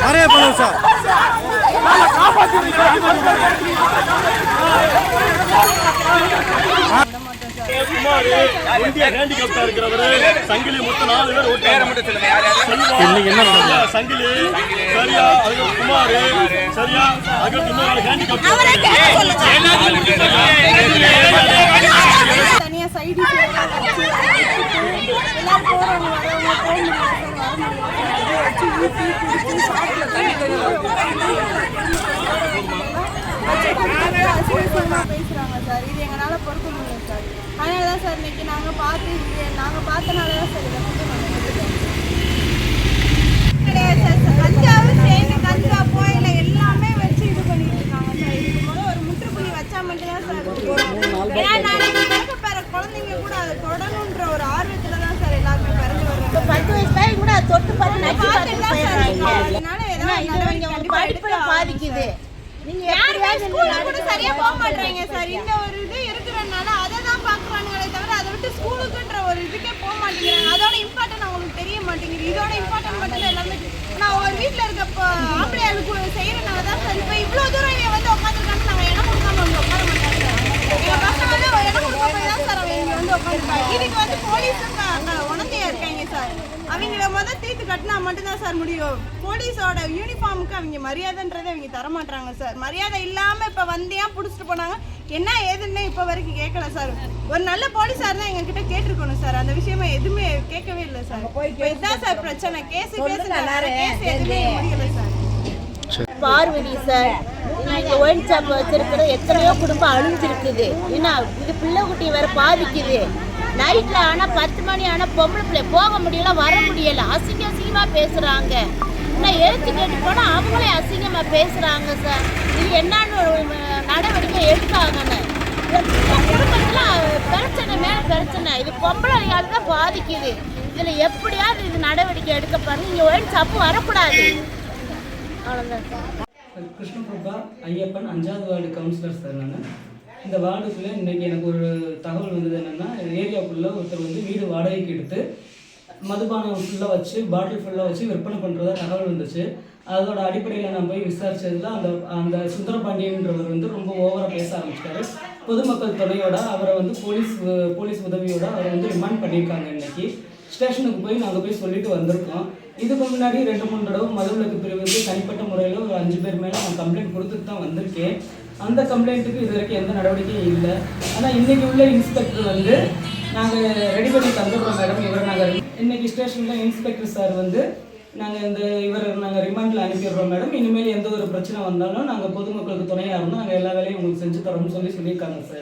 நிறைய பணம் சார். சங்கிலி மொத்தம் நாலு பேர் இன்னைக்கு என்ன சங்கிலி சரியா அதுக்கு குமார் சரியா அதுக்கு இன்னொரு ஹேண்டிகாப்டர் பேசுறாங்க சார். இது எங்களால பொறுக்க முடியும் சார். அதனால தான் சார் இன்னைக்கு நாங்க பார்த்து நாங்கள் நாங்க பார்த்தனால தான் சார் இதை வந்து நாங்க எடுத்துட்டோம். கிடையாது சார் கஞ்சாவு சேர்ந்து கஞ்சா போயில எல்லாமே வச்சு இது பண்ணிட்டு இருக்காங்க சார் இதுக்கு முதல்ல ஒரு முற்றுப்புள்ளி வச்சா மட்டும்தான் சார் இருக்கும். ஏன்னா நாளைக்கு பிறக்க பிற குழந்தைங்க கூட அதை தொடணுன்ற ஒரு ஆர்வத்துல தான் சார் எல்லாருமே பிறந்து வர்றாங்க பத்து வயசு பையன் கூட தொட்டு பார்த்து நச்சு பார்த்து போயிடுறாங்க பாதிக்குது. நீங்க யாருமே ஸ்கூல்ல கூட சரியா போக மாட்டாங்க சார் இந்த ஒரு இது இருக்கிறனால அதை தான் பாக்குறாங்களே தவிர அதை விட்டு ஸ்கூலுக்குன்ற ஒரு இதுக்கே போக மாட்டேங்கிறாங்க அதோட இம்பார்ட்டன் அவங்களுக்கு தெரிய மாட்டேங்குது இதோட இம்பார்ட்டன் மட்டும் தான் எல்லாமே நான் ஒரு வீட்ல இருக்க இப்போ ஆம்பளை ஆளுக்கு செய்யறனால தான் சார் இப்போ இவ்வளவு தூரம் இவன் வந்து உட்காந்துருக்காங்க நாங்க இடம் கொடுக்காம வந்து உட்கார மாட்டாங்க சார் எங்க பசங்க வந்து ஒரு இடம் கொடுக்காம தான் சார் அவங்க இங்க வந்து உட்காந்துருக்காங்க இதுக்கு வந்து போலீஸும் உணர்ந்தையா இருக்காங்க சார் அவங்கள முதல் தீர்த்து கட்டினா மட்டும்தான் சார் முடியும். போலீஸோட யூனிஃபார்முக்கு அவங்க மரியாதைன்றதை அவங்க தர மாட்டாங்க சார் மரியாதை இல்லாம இப்ப வந்தியா புடிச்சிட்டு போனாங்க. என்ன ஏதுன்னு இப்ப வரைக்கும் கேட்கல சார் ஒரு நல்ல போலீஸா இருந்தா எங்க கிட்ட கேட்டிருக்கணும் சார் அந்த விஷயமா எதுவுமே கேட்கவே இல்லை சார் இப்ப இதுதான் சார் பிரச்சனை. கேஸ் கேஸ் கேஸ் எதுவுமே முடியல சார் பார்வதி சார் ஒயின் வச்சிருக்கிற எத்தனையோ குடும்பம் அழிஞ்சிருக்குது. ஏன்னா இது பிள்ளை குட்டி வேற பாதிக்குது. நைட்ல ஆனா பத்து மணி ஆனா பொம்பளை பிள்ளை போக முடியல வர முடியல. அசிங்க அசிங்கமா பேசுறாங்க. இன்னும் எழுத்து கேட்டு போனா அவங்களே அசிங்கமா பேசுறாங்க சார் இது என்னன்னு ஒரு, நடவடிக்கை எடுத்தாங்கன்னு. குடும்பத்துல பிரச்சனை மேல பிரச்சனை. இது பொம்பளை தான் பாதிக்குது. இதுல எப்படியாவது இது நடவடிக்கை எடுக்க பாருங்க. இங்க ஒயின் ஷாப் வரக்கூடாது. அவ்வளோதான் சார் கிருஷ்ணபிரபா ஐயப்பன் அஞ்சாவது வார்டு கவுன்சிலர் சார் நான். இந்த வார்டுக்குள்ளே இன்னைக்கு எனக்கு ஒரு தகவல் வந்தது என்னென்னா ஏரியாக்குள்ளே ஒருத்தர் வந்து வீடு வாடகைக்கு எடுத்து மதுபானம் ஃபுல்லாக வச்சு பாட்டில் ஃபுல்லாக வச்சு விற்பனை பண்ணுறதா தகவல் வந்துச்சு. அதோட அடிப்படையில் நான் போய் விசாரித்ததில் அந்த அந்த சுந்தரபாண்டியன்றவர் வந்து ரொம்ப ஓவராக பேச ஆரம்பிச்சிட்டாரு. பொதுமக்கள் துணையோட அவரை வந்து போலீஸ் போலீஸ் உதவியோட அவரை வந்து ரிமாண்ட் பண்ணியிருக்காங்க இன்னைக்கு. ஸ்டேஷனுக்கு போய் நாங்கள் போய் சொல்லிட்டு வந்திருக்கோம். இதுக்கு முன்னாடி ரெண்டு மூணு தடவை மதுவிலக்கு பிரிவுக்கு தனிப்பட்ட முறையில் ஒரு அஞ்சு பேர் மேலே நான் கம்ப்ளைண்ட் கொடுத்துட்டு தான் வந்திருக்கேன். அந்த கம்ப்ளைண்ட்டுக்கு இது வரைக்கும் எந்த நடவடிக்கையும் இல்லை. ஆனால் இன்றைக்கி உள்ள இன்ஸ்பெக்டர் வந்து நாங்கள் ரெடி பண்ணி தந்துடுறோம் மேடம் இவர் நாங்கள் இன்னைக்கு ஸ்டேஷனில் இன்ஸ்பெக்டர் சார் வந்து நாங்கள் இந்த இவர் நாங்கள் ரிமாண்டில் அனுப்பிடுறோம் மேடம் இனிமேல் எந்த ஒரு பிரச்சனை வந்தாலும் நாங்கள் பொதுமக்களுக்கு துணையாக இருந்தோம் நாங்கள் எல்லா வேலையும் உங்களுக்கு செஞ்சு தரோம்னு சொல்லி சொல்லியிருக்காங்க சார்